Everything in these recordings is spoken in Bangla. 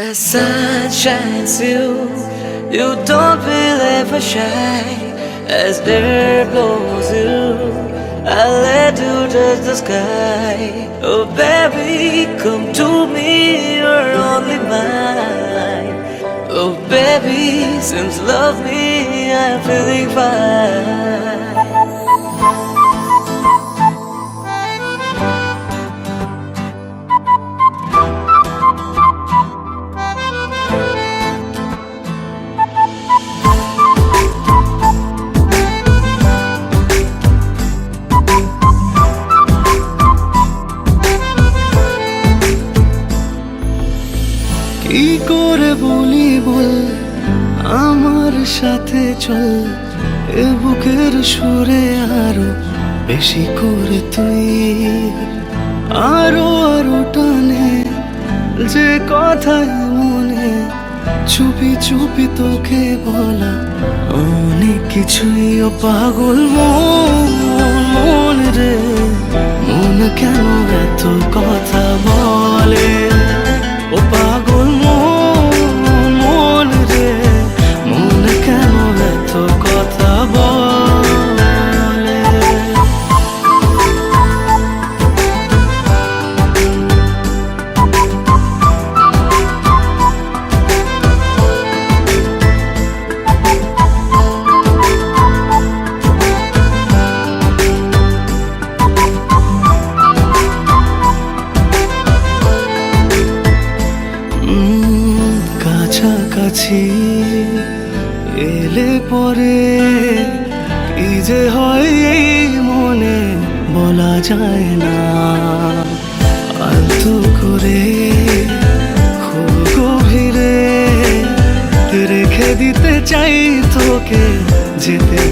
The sun shines through, you don't feel ever shy as air blows you. I let you touch the sky. Oh, baby, come to me, you're only mine. Oh, baby, since love me, I'm feeling fine. চল এ বুকের সুরে আরও বেশি করে তুই। আরও আরও টানে যে কথা মনে, চুপি চুপি তোকে বলা অনেক কিছুই ও পাগল মন মন রে। মন কেন এত কথা বলে? ও পাগল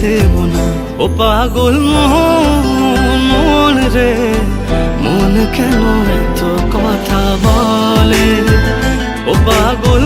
দেব না। ও পাগল মন রে মন কেন এত কথা বলে? ও পাগল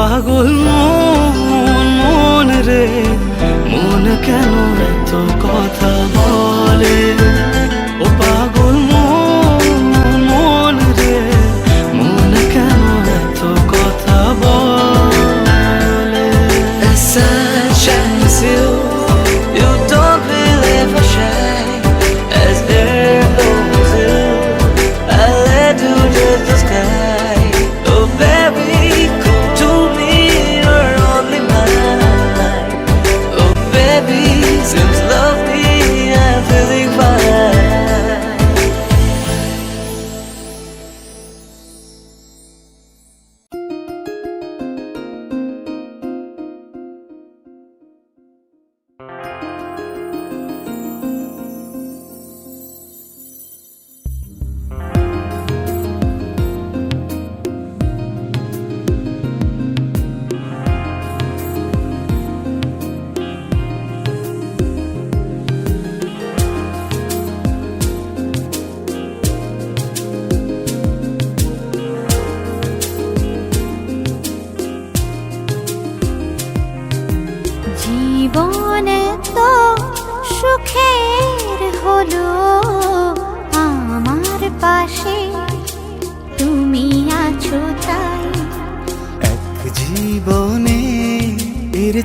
পাগল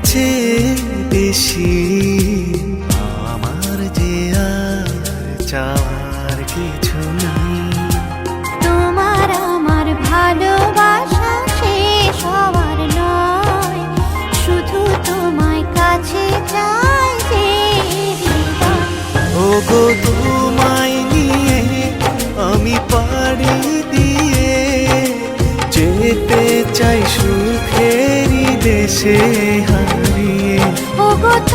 চেয়ে বেশি। আমার যে আর চাওয়ার কিছু নাই। তোমার আমার ভালোবাসা শেষ হওয়ার নয়। শুধু তোমায় কাছে চাই যে ও দেশে হারিয়ে ওগো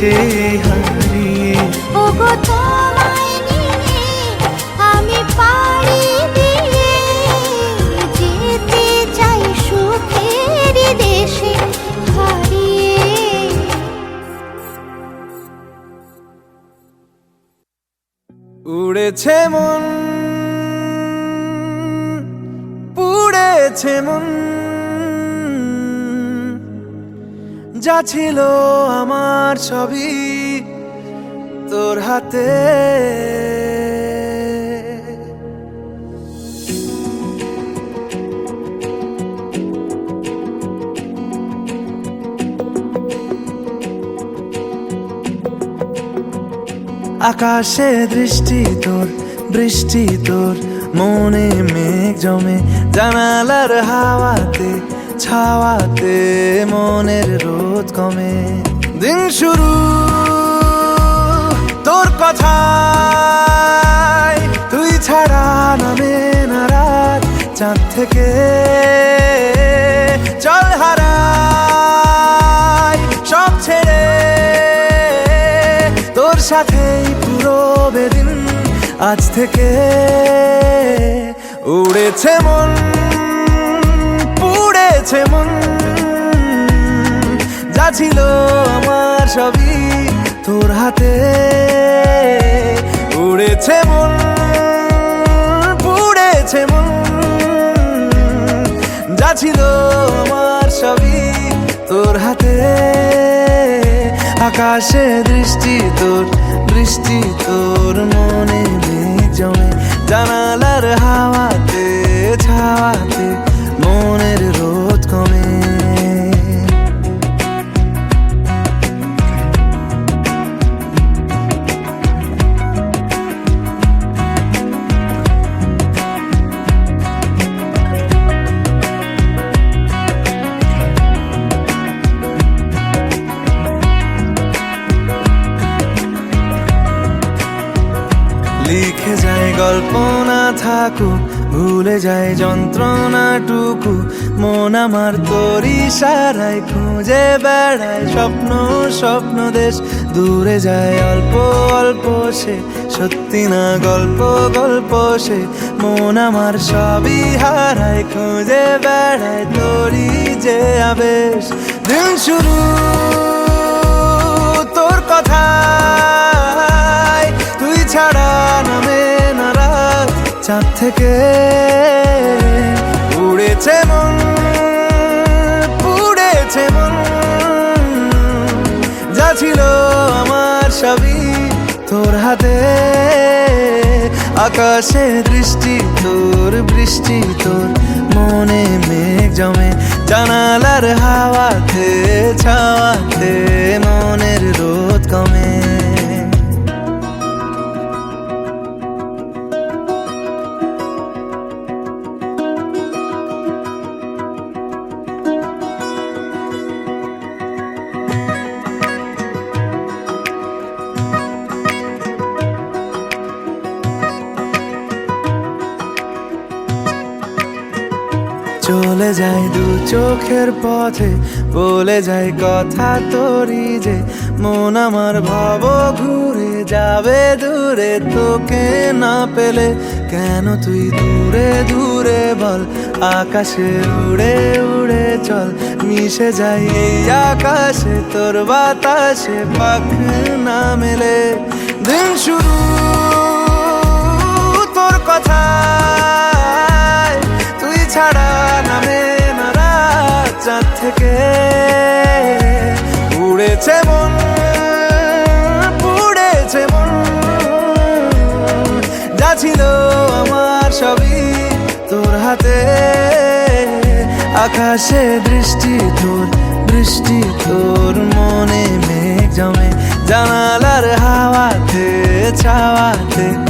দেশে হারিয়ে। ওগো তোমায় নিয়ে আমি পাড়ি দিয়ে যেতে চাই সুখের দেশে হারিয়ে। উড়েছে মন পুড়েছে মন। যা ছিল আমার ছবি তোর হাতে। আকাশে দৃষ্টি তোর, বৃষ্টি তোর, মনে মেঘ জমে জানালার হাওয়াতে ছাওয়াতে মনের রোদ কমে। দিন শুরু, তোর কথা তুই ছাড়া নামে না রাত চাঁদ থেকে চল হারাই সব ছেড়ে। তোর সাথেই পুরো বেদিন আজ থেকে উড়েছে মন। পুড়েছে মন, যা ছিল আমার সবই তোর হাতে। উড়েছে মন, পুড়েছে মন, যা ছিল আমার সবই তোর হাতে। আকাশে দৃষ্টি তোর দৃষ্টি তোর, মনে জমে জানালার হাওয়াতে, ছাওয়াতে, মনের রোদ। ভুলে যায় যন্ত্রণাটুকু। মন আমার তোর ইশারায় খুঁজে বেড়ায়। স্বপ্ন স্বপ্ন দেশ, দূরে যায় অল্প অল্প সে। সত্যি না গল্প গল্প সে। মন আমার সবই হারায়, খুঁজে বেড়ায় তোরই যে আবেশ। দিন শুরু, তোর কথায়। তুই ছাড়া নামে চাঁদ থেকে উড়েছে মন পুড়েছে মন। যা ছিল আমার সবই তোর হাতে। আকাশে দৃষ্টি, তোর বৃষ্টি, তোর মনে মেঘ জমে। জানালার হাওয়াতে, ছাওয়াতে মনের রোদ কমে। চলে যাই দু চোখের পথে, বলে যাই কথা তোরই যে, মন আমার ভাব ঘুরে যাবে দূরে, তোকে না পেলে কেন তুই দূরে দূরে বল, আকাশে উড়ে উড়ে চল, মিশে যাই এই আকাশে, তোর বাতাসে পাখ না মেলে। দিন শুরু, তোর কথা। ছাড়া নামে না রাত চাঁদ থেকে। উড়েছে মন, পুড়েছে মন। যা ছিল আমার সবই তোর হাতে। আকাশে দৃষ্টি তোর বৃষ্টি তোর, মনে মেঘ জমে। জানালার হাওয়াতে, ছাওয়াতে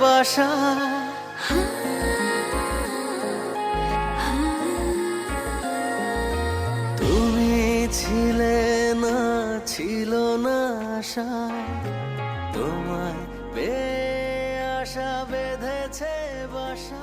বাসা তুমি ছিলে না ছিল না আশা। তোমায় বে আশা বেঁধেছে বাসা।